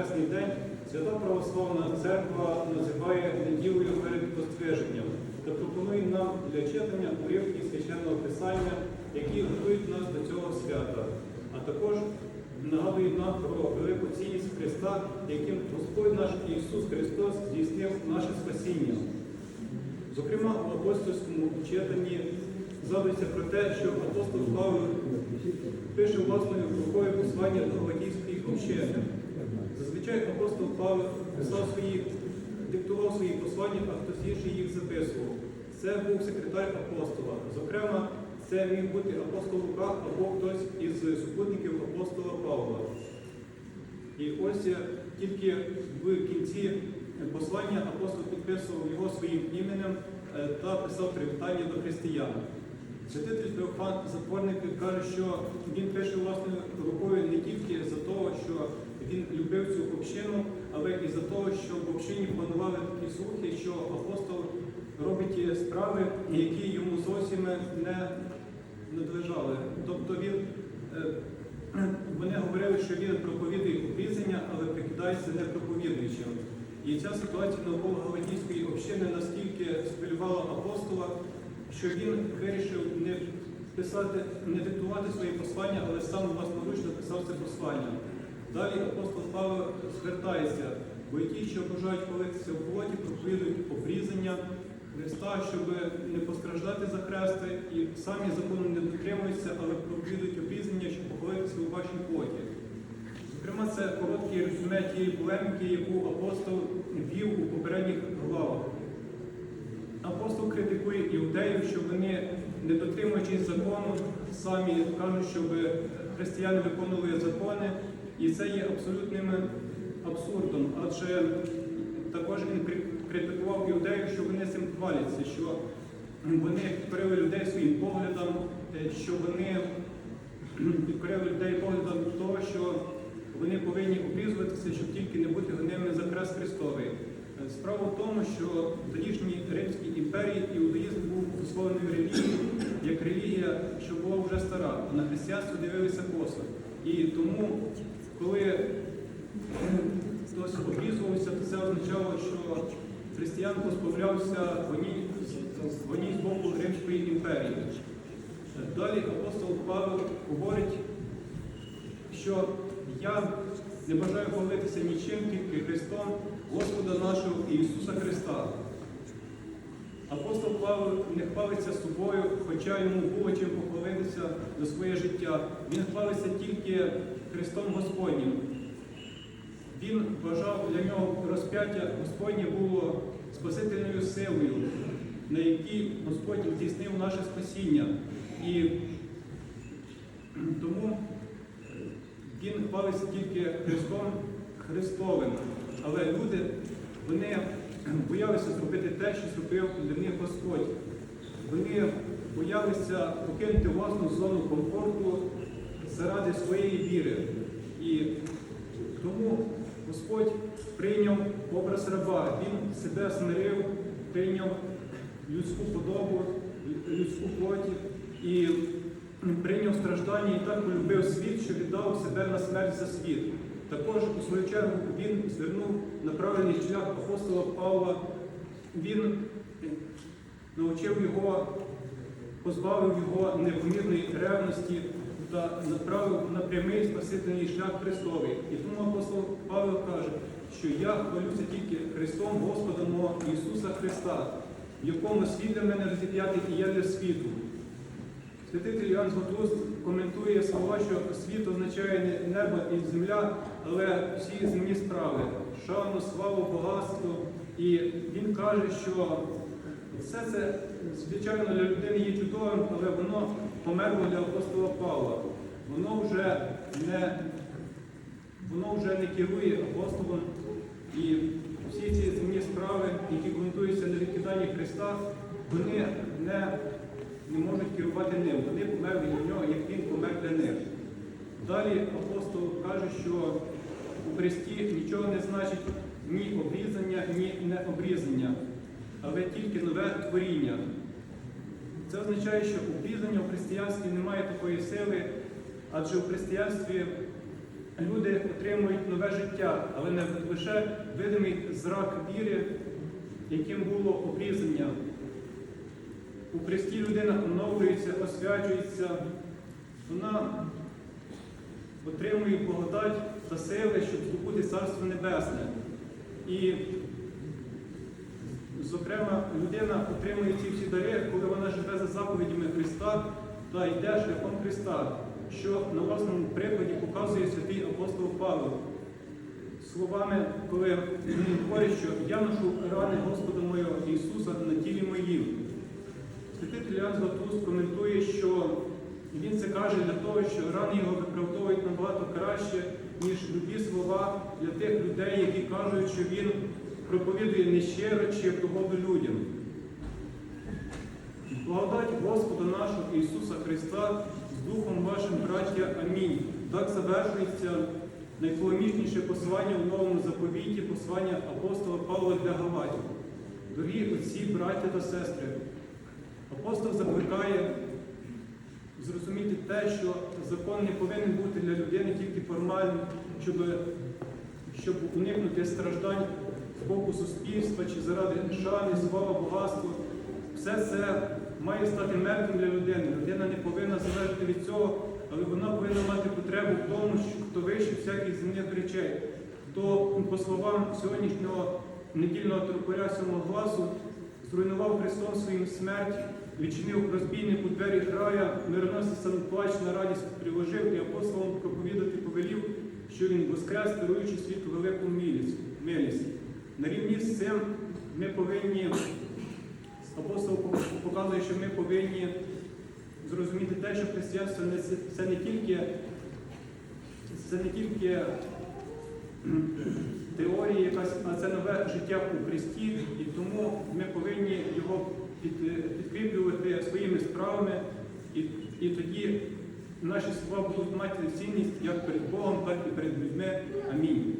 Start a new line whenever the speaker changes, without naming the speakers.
Воскресний день Свята Православна Церква називає неділею перед Воскресенням та пропонує нам для читання уривки священного Писання, які готують нас до цього свята, а також нагадують нам про велику цінність Христа, яким Господь наш Ісус Христос здійснив наше спасіння. Зокрема, в апостольському читанні згадується про те, що апостол Павло пише власною рукою послання до Галатійської общини. Зазвичай апостол Павло писав свої, диктував свої послання, а хтось інший їх записував. Це був секретар апостола. Зокрема, це міг бути апостол Лука або хтось із супутників апостола Павла. І ось тільки в кінці послання апостол підписував його своїм іменем е, та писав привітання до християн. Святитель Теофан Затворник каже, що він пише власною рукою не тільки за того, що він любив цю общину, але і за того, що в общині панували такі слухи, що апостол робить ті справи, які йому зовсім не надлежали. Тобто він, е, вони говорили, що він проповідує обрізання, але прикидається не проповідуючим. І ця ситуація навколо Галатійської общини настільки схвилювала апостола, що він вирішив не писати, не диктувати свої послання, але сам власноручно писав це послання. Далі апостол Павло звертається, бо й ті, що бажають хвалитися в плоті, проповідують обрізання Христа, щоб не постраждати за хрести, і самі закону не дотримуються, але проповідують обрізання, щоб похвалитися у вашій плоті. Зокрема, це короткий резюме тієї полеміки, яку апостол вів у попередніх главах. Апостол критикує іудеїв, що вони, не дотримуючись закону, самі кажуть, щоб християни виконували закони, і це є абсолютним абсурдом. Адже також він кри- критикував іудеїв, що вони цим хваляться, що вони підкорили людей своїм поглядом, е, що вони підкорили людей поглядом того, що вони повинні обрізуватися, щоб тільки не бути гоними за хрест Христовий. Е, Справа в тому, що в тодішній Римській імперії іудаїзм був дозволеною релігією, як релігія, що була вже стара, а на християнство дивилися косо. І тому, коли хтось обрізувався, то це означало, що християн позбавлявся воній, з боку Римської імперії. Далі апостол Павло говорить, що я не бажаю хвалитися нічим, тільки Христом, Господа нашого Ісуса Христа. Апостол Павло не хвалиться собою, хоча йому було чим похвалитися за своє життя. Він хвалиться тільки Христом Господнім. Він вважав для нього розп'яття Господнє було спасительною силою, на якій Господь здійснив наше спасіння. І тому він хвалиться тільки Христом Христовим. Але люди вони боялися зробити те, що зробив для них Господь. Вони боялися покинути власну зону комфорту заради своєї віри. І тому Господь прийняв образ раба, Він себе смирив, прийняв людську подобу, людську плоті і прийняв страждання і так полюбив світ, що віддав себе на смерть за світ. Також, у свою чергу, він звернув на правильний шлях апостола Павла. Він навчив його, позбавив його непомірної ревності та направив на прямий спасительний шлях Христовий. І тому апостол Павло каже, що я хвалюся тільки Христом Господом Ісуса Христа, в якому світ для мене розіп'ятий і я для світу. Святитель Іоанн Златоуст коментує слова, що світ означає не небо і земля, але всі земні справи, шану, славу, багатство. І він каже, що все це, звичайно, для людини є чудовим, але воно померло для апостола Павла. Воно вже не, воно вже не керує апостолом. І всі ці земні справи, які ґрунтуються на відкиданні Христа, вони не не можуть керувати ним. Вони померли для нього, як він помер для них. Далі апостол каже, що у Христі нічого не значить ні обрізання, ні необрізання, але тільки нове творіння. Це означає, що обрізання в християнстві немає такої сили, адже в християнстві люди отримують нове життя, але не лише видимий зрак віри, яким було обрізання. У Христі людина оновлюється, освячується, вона отримує благодать та сили, щоб здобути Царство Небесне. І, зокрема, людина отримує ці всі дари, коли вона живе за заповідями Христа та йде шляхом Христа, що на власному прикладі показує святий апостол Павло. Словами, коли він говорить, що я ношу рани Господа моєго Ісуса на тілі моїм. Святитель Іоанн Златоуст коментує, що він це каже для того, що рани його виправдовують набагато краще, ніж любі слова для тих людей, які кажуть, що він проповідує нещиро чи в людям. Благодать Господа нашого Ісуса Христа з Духом вашим, браття. Амінь. Так завершується найполемічніше послання в новому заповіті, послання апостола Павла для Галатів. Дорогі отці, браття та сестри, апостол закликає зрозуміти те, що закон не повинен бути для людини тільки формальним, щоб, щоб уникнути страждань з боку суспільства чи заради шани, слава, багатства. Все це має стати мертвим для людини. Людина не повинна залежати від цього, але вона повинна мати потребу в тому, хто вище всяких земних речей, хто, по словам сьогоднішнього недільного тропаря сьомого гласу, зруйнував Христом своїм смерть, відчинив розбійнику двері рая, мироносицям плач на радість приложив і апостолам проповідати повелів, що він воскрес, даруючи світу велику милість. На рівні з цим ми повинні, апостол показує, що ми повинні зрозуміти те, що християнство це не тільки, це не тільки теорія якась, а це нове життя у Христі, і тому ми повинні його під- підкріплювати своїми справами, і, і тоді наші слова будуть мати цінність як перед Богом, так і перед людьми. Амінь.